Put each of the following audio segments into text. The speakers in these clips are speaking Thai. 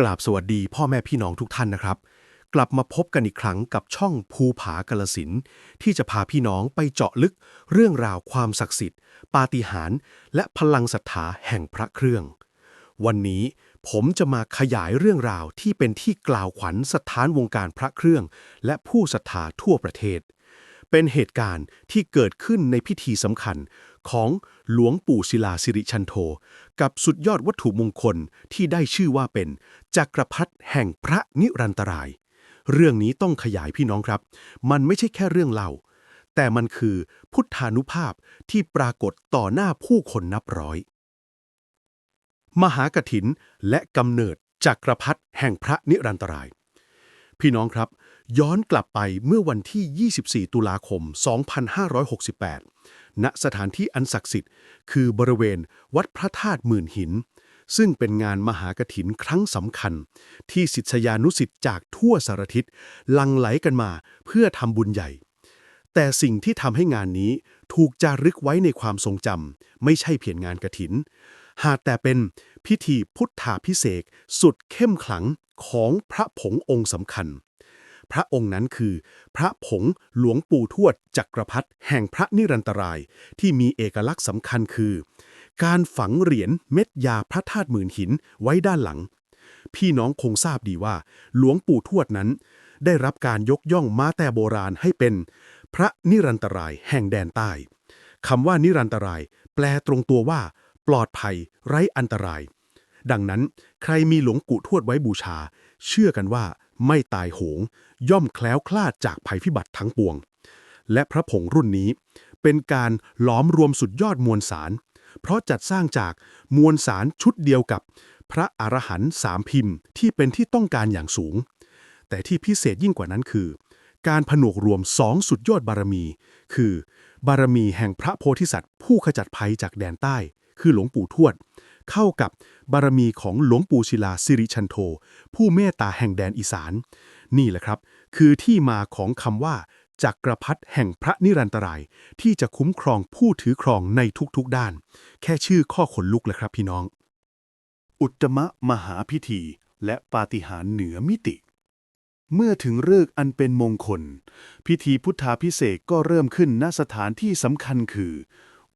กราบสวัสดีพ่อแม่พี่น้องทุกท่านนะครับ กลับมาพบกันอีกครั้งกับช่องภูผากลสินที่จะพาพี่น้องไปเจาะลึกเรื่องราวความศักดิ์สิทธิ์ ปาฏิหาริย์และพลังศรัทธาแห่งพระเครื่อง วันนี้ผมจะมาขยายเรื่องราวที่เป็นที่กล่าวขวัญสถานวงการพระเครื่อง และผู้ศรัทธาทั่วประเทศ เป็นเหตุการณ์ที่เกิดขึ้นในพิธีสำคัญ ของหลวงปู่ศิลาสิริชันโท กับสุดยอดวัตถุมงคลที่ได้ชื่อว่าเป็นจักรพรรดิแห่งพระนิรันตราย เรื่องนี้ต้องขยายพี่น้องครับ มันไม่ใช่แค่เรื่องเล่า แต่มันคือพุทธานุภาพที่ปรากฏต่อหน้าผู้คนนับร้อย มหากถินและกำเนิดจักรพรรดิแห่งพระนิรันตราย พี่น้องครับย้อนกลับไปเมื่อวันที่ 24 ตุลาคม 2568 ณสถานที่อันศักดิ์สิทธิ์ คือบริเวณวัดพระธาตุหมื่นหิน ซึ่งเป็นงานมหากถินครั้งสำคัญ ที่ศิษยานุศิษย์จากทั่วสารทิศลังไหลกันมาเพื่อทำบุญใหญ่ แต่สิ่งที่ทำให้งานนี้ถูกจารึกไว้ในความทรงจำไม่ใช่เพียงงานกระถิน หากแต่เป็นพิธีพุทธาพิเศษสุดเข้มขลังของพระผงองค์สำคัญ พระองค์นั้นคือ พระผงหลวงปู่ทวดจักรพรรดิแห่งพระนิรันตราย ที่มีเอกลักษณ์สำคัญคือ การฝังเหรียญเม็ดยาพระธาตุหมื่นหินไว้ด้านหลัง พี่น้องคงทราบดีว่า หลวงปู่ทวดนั้น ได้รับการยกย่องมาแต่โบราณให้เป็น พระนิรันตรายแห่งแดนใต้คำว่านิรันตราย แปลตรงตัวว่า ปลอดภัย ไร้อันตราย ดังนั้น ใครมีหลวงปู่ทวดไว้บูชา เชื่อกันว่า ไม่ตายโหง ย่อมแคล้วคลาดจากภัยพิบัติทั้งปวง และพระผงรุ่นนี้ เป็นการหลอมรวมสุดยอดมวลสาร เพราะจัดสร้างจากมวลสารชุดเดียวกับ พระอรหันต์สามพิมพ์ที่เป็นที่ต้องการอย่างสูง แต่ที่พิเศษยิ่งกว่านั้นคือ การผนวกรวมสองสุดยอดบารมี คือบารมีแห่งพระโพธิสัตว์ ผู้ขจัดภัยจากแดนใต้ คือหลวงปู่ทวด เข้ากับบารมีของหลวงปู่ศิลาสิริชันโท ผู้เมตตาแห่งแดนอีสาน นี่แหละครับ คือที่มาของคำว่าจักรพรรดิแห่งพระนิรันตราย ที่จะคุ้มครองผู้ถือครองในทุกๆด้าน แค่ชื่อข้อขนลุกเลยครับพี่น้อง อุตมะมหาพิธี และปาฏิหาริย์เหนือมิติ เมื่อถึงฤกษ์อันเป็นมงคล พิธีพุทธาพิเศษก็เริ่มขึ้นณสถานที่สำคัญคือ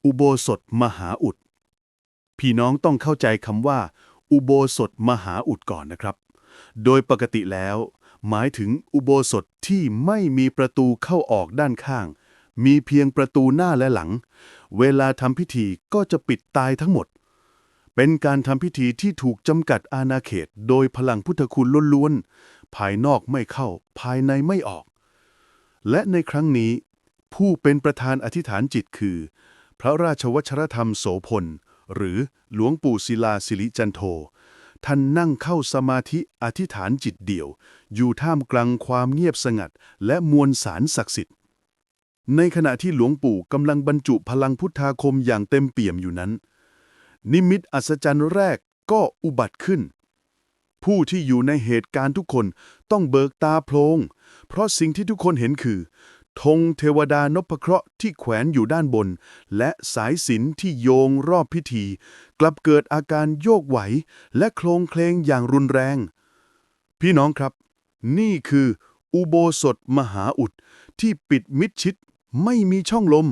อุโบสถมหาอุด พี่น้องต้องเข้าใจคำว่า อุโบสถมหาอุดก่อนนะครับ โดยปกติแล้ว หมายถึงอุโบสถที่ไม่มีประตูเข้าออกด้านข้าง มีเพียงประตูหน้าและหลัง เวลาทำพิธีก็จะปิดตายทั้งหมด เป็นการทำพิธีที่ถูกจำกัดอาณาเขต โดยพลังพุทธคุณล้วนๆ ภายนอกไม่เข้า ภายในไม่ออก และในครั้งนี้ ผู้เป็นประธานอธิษฐานจิตคือ พระราชวัชรธรรมโสพล หรือหลวงปู่ศิลาสิริจันโท ท่านนั่งเข้าสมาธิอธิษฐานจิตเดี่ยว อยู่ท่ามกลางความเงียบสงัด และมวลสารศักดิ์สิทธิ์ ในขณะที่หลวงปู่กำลังบรรจุพลังพุทธาคมอย่างเต็มเปี่ยมอยู่นั้น นิมิตอัศจรรย์แรกก็อุบัติขึ้น ผู้ที่อยู่ในเหตุการณ์ทุกคนต้องเบิกตาโพลงเพราะสิ่งที่ทุกคนเห็นคือ ธงเทวดานพเคราะห์ที่แขวนอยู่ด้านบน และสายสิญจนที่โยงรอบพิธี กลับเกิดอาการโยกไหว และโคลงเคลงอย่างรุนแรง พี่น้องครับ นี่คืออุโบสถมหาอุดที่ปิดมิดชิดไม่มีช่องลม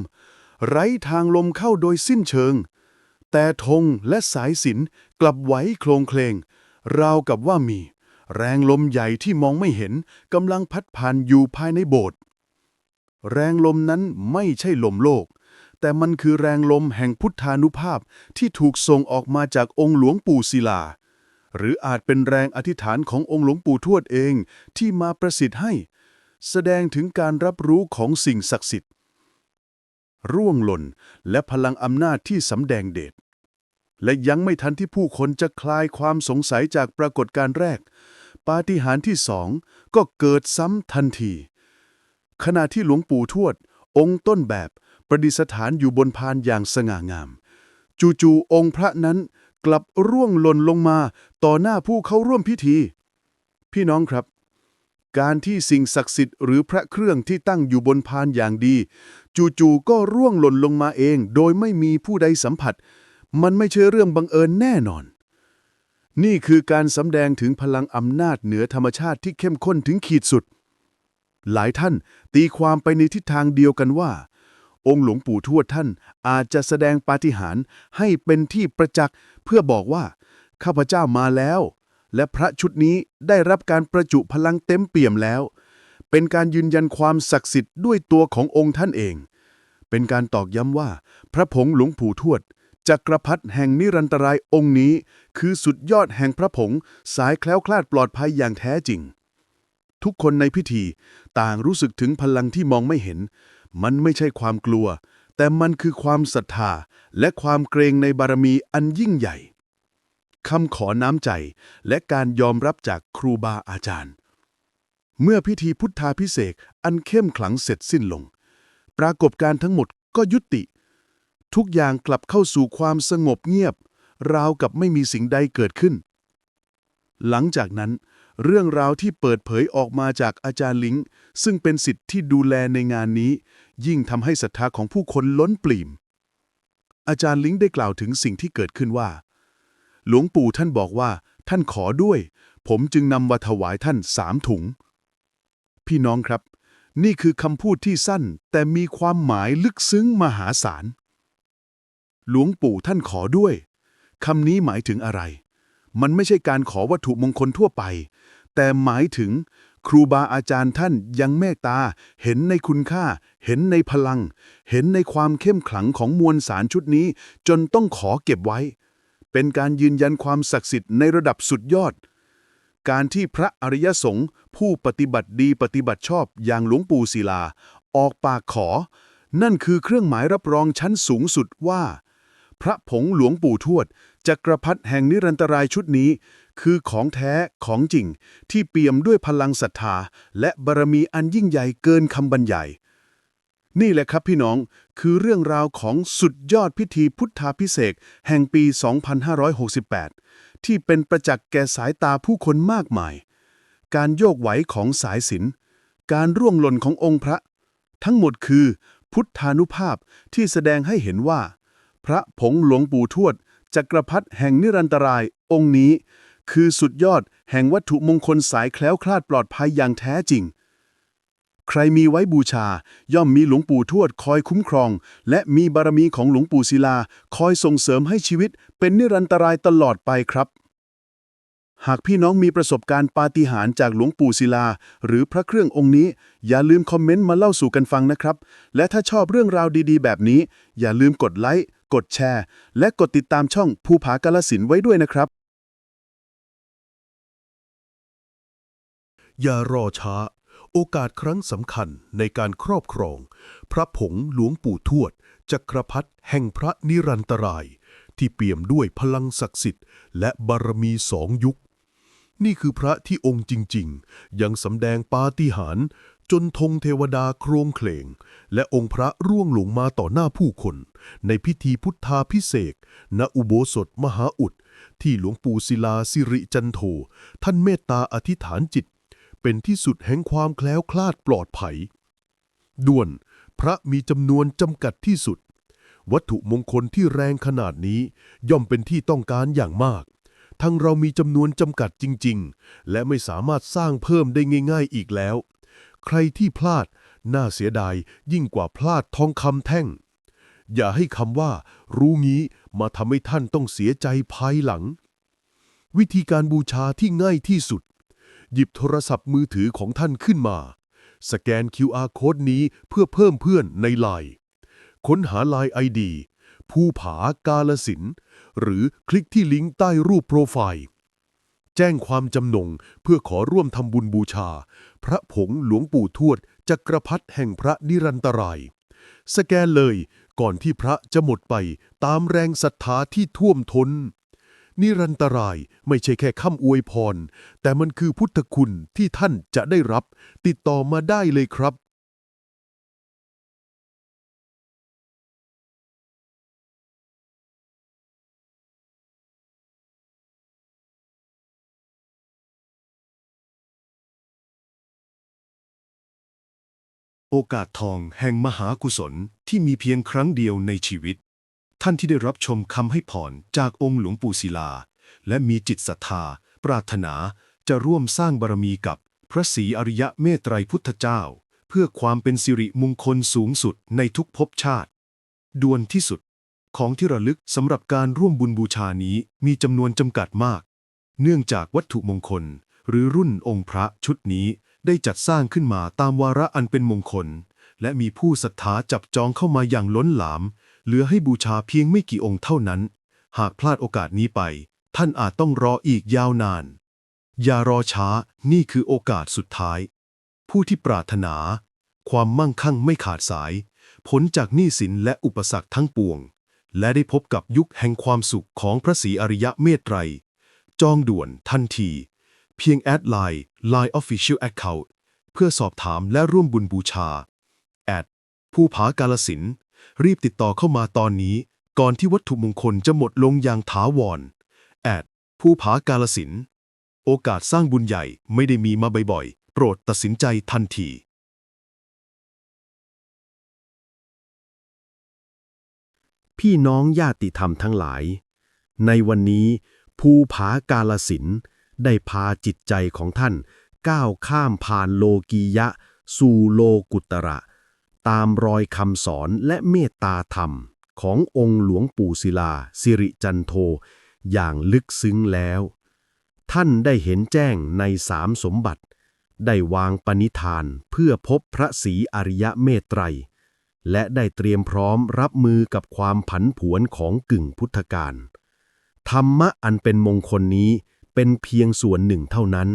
ไร้ทางลมเข้าโดยสิ้นเชิง แต่ธงและสายสิญจนกลับไหวโคลงเคลงราวกับว่ามี แรงลมใหญ่ที่มองไม่เห็นกำลังพัดผ่านอยู่ภายในโบสถ์ แรงลมนั้นไม่ใช่ลมโลก แต่มันคือแรงลมแห่งพุทธานุภาพที่ถูกส่งออกมาจากองค์หลวงปู่ศิลา หรืออาจเป็นแรงอธิษฐานขององค์หลวงปู่ทวดเองที่มาประสิทธิ์ให้ แสดงถึงการรับรู้ของสิ่งศักดิ์สิทธิ์ ร่วงหล่นและพลังอำนาจที่สำแดงเดชและยังไม่ทันที่ผู้คนจะคลายความสงสัยจากปรากฏการณ์แรก ปาฏิหาริย์ที่สองก็เกิดซ้ำทันที ขณะที่หลวงปู่ทวด องค์ต้นแบบ ประดิษฐานอยู่บนพานอย่างสง่างาม จู่ๆองค์พระนั้นกลับร่วงหล่นลงมาต่อหน้าผู้เข้าร่วมพิธี พี่น้องครับ การที่สิ่งศักดิ์สิทธิ์หรือพระเครื่องที่ตั้งอยู่บนพานอย่างดี จู่ๆก็ร่วงหล่นลงมาเอง โดยไม่มีผู้ใดสัมผัส มันไม่ใช่เรื่องบังเอิญแน่นอน นี่คือการสำแดงถึงพลังอำนาจเหนือธรรมชาติที่เข้มข้นถึงขีดสุด หลายท่านตีความไปในทิศทางเดียวกันว่า องค์หลวงปู่ทวดท่านอาจจะแสดงปาฏิหาริย์ให้เป็นที่ประจักษ์เพื่อบอกว่า ข้าพเจ้ามาแล้ว และพระชุดนี้ได้รับการประจุพลังเต็มเปี่ยมแล้ว เป็นการยืนยันความศักดิ์สิทธิ์ด้วยตัวขององค์ท่านเอง เป็นการตอกย้ำว่า พระผงหลวงปู่ทวดจักรพรรดิแห่งนิรันตรายองค์นี้ คือสุดยอดแห่งพระผงสายแคล้วคลาดปลอดภัยอย่างแท้จริง ทุกคนในพิธี ต่างรู้สึกถึงพลังที่มองไม่เห็น มันไม่ใช่ความกลัว แต่มันคือความศรัทธา และความเกรงในบารมีอันยิ่งใหญ่คำขอน้ำใจและการยอมรับจากครูบาอาจารย์ เมื่อพิธีพุทธาพิเศษอันเข้มขลังเสร็จสิ้นลง ปรากฏการ์ทั้งหมดก็ยุติ ทุกอย่างกลับเข้าสู่ความสงบเงียบ ราวกับไม่มีสิ่งใดเกิดขึ้น หลังจากนั้น เรื่องราวที่เปิดเผยออกมาจากอาจารย์ลิงซึ่งเป็นสิทธิ์ที่ดูแลในงานนี้ ยิ่งทำให้ศรัทธาของผู้คนล้นปลิ่ม อาจารย์ลิงได้กล่าวถึงสิ่งที่เกิดขึ้นว่า หลวงปู่ท่านบอกว่า ท่านขอด้วย ผมจึงนำมาถวายท่านสามถุง พี่น้องครับ นี่คือคำพูดที่สั้น แต่มีความหมายลึกซึ้งมหาศาลหลวงปู่ท่านขอด้วยคำนี้หมายถึงอะไร มันไม่ใช่การขอวัตถุมงคลทั่วไป แต่หมายถึงครูบาอาจารย์ท่านยังเมตตา เห็นในคุณค่า เห็นในพลัง เห็นในความเข้มขลังของมวลสารชุดนี้ จนต้องขอเก็บไว้ เป็นการยืนยันความศักดิ์สิทธิ์ในระดับสุดยอด การที่พระอริยสงฆ์ผู้ปฏิบัติดีปฏิบัติชอบอย่างหลวงปู่ศิลา ออกปากขอ นั่นคือเครื่องหมายรับรองชั้นสูงสุดว่า พระผงหลวงปู่ทวดจักรพรรดิแห่งนิรันตรายชุดนี้ คือของแท้ของจริง ที่เปี่ยมด้วยพลังศรัทธา และบารมีอันยิ่งใหญ่เกินคำบรรยาย นี่แหละครับพี่น้องคือเรื่องราวของสุดยอดพิธีพุทธาพิเศษแห่งปี 2568 ที่เป็นประจักษ์แก่สายตาผู้คนมากมาย การโยกไหวของสายสิญจนการร่วงหล่นขององค์พระ ทั้งหมดคือพุทธานุภาพที่แสดงให้เห็นว่า พระผงหลวงปู่ทวดจักรพรรดิแห่งนิรันตรายองค์นี้ คือสุดยอดแห่งวัตถุมงคลสายแคล้วคลาดปลอดภัยอย่างแท้จริง ใครมีไว้บูชา ย่อมมีหลวงปู่ทวดคอยคุ้มครอง และมีบารมีของหลวงปู่ศิลา คอยส่งเสริมให้ชีวิต เป็นนิรันตรายตลอดไปครับ หากพี่น้องมีประสบการณ์ปาฏิหาริย์จากหลวงปู่ศิลา หรือพระเครื่ององค์นี้ อย่าลืมคอมเมนต์มาเล่าสู่กันฟังนะครับ และถ้าชอบเรื่องราวดีๆ แบบนี้ อย่าลืมกดไลค์กดแชร์ และกดติดตามช่องภูผากาลสินไว้ด้วยนะครับ อย่ารอช้า โอกาสครั้งสำคัญในการครอบครอง พระผงหลวงปู่ทวด จักรพรรดิแห่งพระนิรันตราย ที่เปี่ยมด้วยพลังศักดิ์สิทธิ์และบารมีสองยุค นี่คือพระที่องค์จริง ๆ ยังสำแดงปาฏิหาริย์จนธงเทวดาโครงเคลง และองค์พระร่วงหลงมาต่อหน้าผู้คน ในพิธีพุทธาพิเศษณอุโบสถมหาอุด ที่หลวงปู่ศิลาสิริจันโท ท่านเมตตาอธิษฐานจิต เป็นที่สุดแห่งความแคล้วคลาดปลอดภัย ด่วน พระมีจำนวนจำกัดที่สุด วัตถุมงคลที่แรงขนาดนี้ย่อมเป็นที่ต้องการอย่างมาก ทั้งเรามีจำนวนจำกัดจริง ๆ และไม่สามารถสร้างเพิ่มได้ง่าย ๆ อีกแล้ว ใครที่พลาดน่าเสียดายยิ่งกว่าพลาดทองคำแท่ง อย่าให้คำว่า รู้งี้มาทำให้ท่านต้องเสียใจภายหลัง วิธีการบูชาที่ง่ายที่สุด หยิบโทรศัพท์มือถือของท่านขึ้นมา สแกน QR โค้ดนี้เพื่อเพิ่มเพื่อนในไลน์ค้นหาไลน์ ID ภูผากาลสิน หรือคลิกที่ลิงก์ใต้รูปโปรไฟล์ แจ้งความจำนงเพื่อขอร่วมทำบุญบูชา พระผงหลวงปู่ทวดจักรพรรดิแห่งพระนิรันตราย สแกนเลยก่อนที่พระจะหมดไปตามแรงศรัทธาที่ท่วมทนนิ นิรันตรายไม่ใช่แค่คำอวยพร แต่มันคือพุทธคุณที่ท่านจะได้รับ ติดต่อมาได้เลยครับโอกาสทองแห่งมหากุศลที่มีเพียงครั้งเดียวในชีวิต ท่านที่ได้รับชมคำให้พรจากองค์หลวงปู่ศิลา และมีจิตศรัทธา ปรารถนาจะร่วมสร้างบารมีกับพระศรีอริยะเมตไตรพุทธเจ้า เพื่อความเป็นสิริมงคลสูงสุดในทุกภพชาติด่วนที่สุด ของที่ระลึกสำหรับการร่วมบุญบูชานี้มีจำนวนจำกัดมาก เนื่องจากวัตถุมงคล หรือรุ่นองค์พระชุดนี้ได้จัดสร้างขึ้นมาตามวาระอันเป็นมงคล และมีผู้ศรัทธาจับจองเข้ามาอย่างล้นหลาม เหลือให้บูชาเพียงไม่กี่องค์เท่านั้น หากพลาดโอกาสนี้ไป ท่านอาจต้องรออีกยาวนาน อย่ารอช้านี่คือโอกาสสุดท้าย ผู้ที่ปรารถนา ความมั่งคั่งไม่ขาดสายพ้นจากหนี้สินและอุปสรรคทั้งปวง และได้พบกับยุคแห่งความสุขของพระศรีอริยะเมตไตร จองด่วนทันที เพียงแอดไลน์ Line Official Account เพื่อสอบถามและร่วมบุญบูชา แอด ผู้ผากาลสิน์ รีบติดต่อเข้ามาตอนนี้ ก่อนที่วัตถุมงคลจะหมดลงอย่างถาวรแอดผู้ผากาลสิน โอกาสสร้างบุญใหญ่ไม่ได้มีมาบ่อยๆ โปรดตัดสินใจทันทีพี่น้องญาติธรรมทั้งหลาย ในวันนี้ ภูผากาลสินได้พาจิตใจของท่าน ก้าวข้ามผ่านโลกียะ สู่โลกุตระ ตามรอยคำสอนและเมตตาธรรม ขององค์หลวงปู่ศิลา สิริจันโท อย่างลึกซึ้งแล้ว ท่านได้เห็นแจ้งในสามสมบัติ ได้วางปณิธานเพื่อพบพระศรีอริยะเมตไตร และได้เตรียมพร้อมรับมือกับความผันผวนของกึ่งพุทธกาลธรรมะอันเป็นมงคลนี้เป็นเพียงส่วนหนึ่งเท่านั้น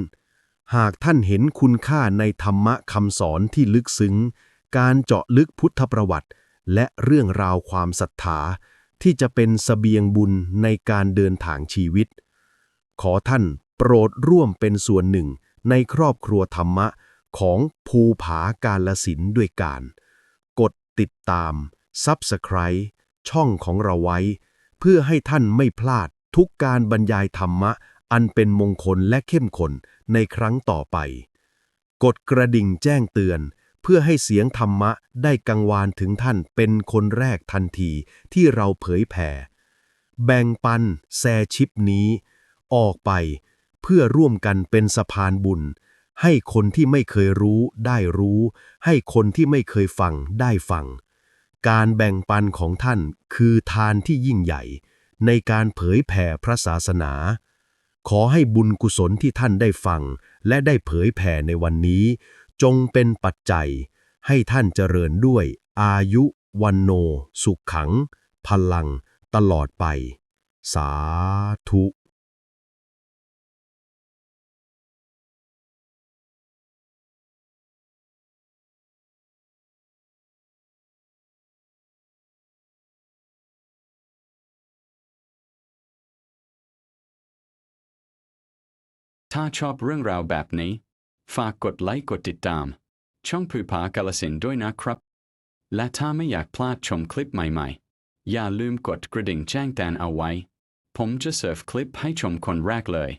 หากท่านเห็นคุณค่าในธรรมะคำสอนที่ลึกซึ้ง การเจาะลึกพุทธประวัติ และเรื่องราวความศรัทธา ที่จะเป็นสเสบียงบุญในการเดินทางชีวิต ขอท่านโปรดร่วมเป็นส่วนหนึ่งในครอบครัวธรรมะของภูผากาลสินด้วยการ กดติดตาม Subscribe ช่องของเราไว้ เพื่อให้ท่านไม่พลาดทุกการบรรยายธรรมะ อันเป็นมงคลและเข้มข้นในครั้งต่อไป กดกระดิ่งแจ้งเตือน เพื่อให้เสียงธรรมะได้กังวานถึงท่านเป็นคนแรกทันทีที่เราเผยแผ่ แบ่งปันแชร์ชิปนี้ ออกไป เพื่อร่วมกันเป็นสะพานบุญ ให้คนที่ไม่เคยรู้ได้รู้ ให้คนที่ไม่เคยฟังได้ฟัง การแบ่งปันของท่านคือทานที่ยิ่งใหญ่ ในการเผยแผ่พระศาสนาขอให้บุญกุศลที่ท่านได้ฟัง และได้เผยแผ่ในวันนี้ จงเป็นปัจจัย ให้ท่านเจริญด้วย อายุวันโน สุขขัง พลัง ตลอดไป สาธุถ้าชอบเรื่องราวแบบนี้ ฝากกดไลค์กดติดตาม ช่องภูผากาลสินด้วยนะครับ และถ้าไม่อยากพลาดชมคลิปใหม่ๆ อย่าลืมกดกระดิ่งแจ้งเตือนเอาไว้ ผมจะเสิร์ฟคลิปให้ชมคนแรกเลย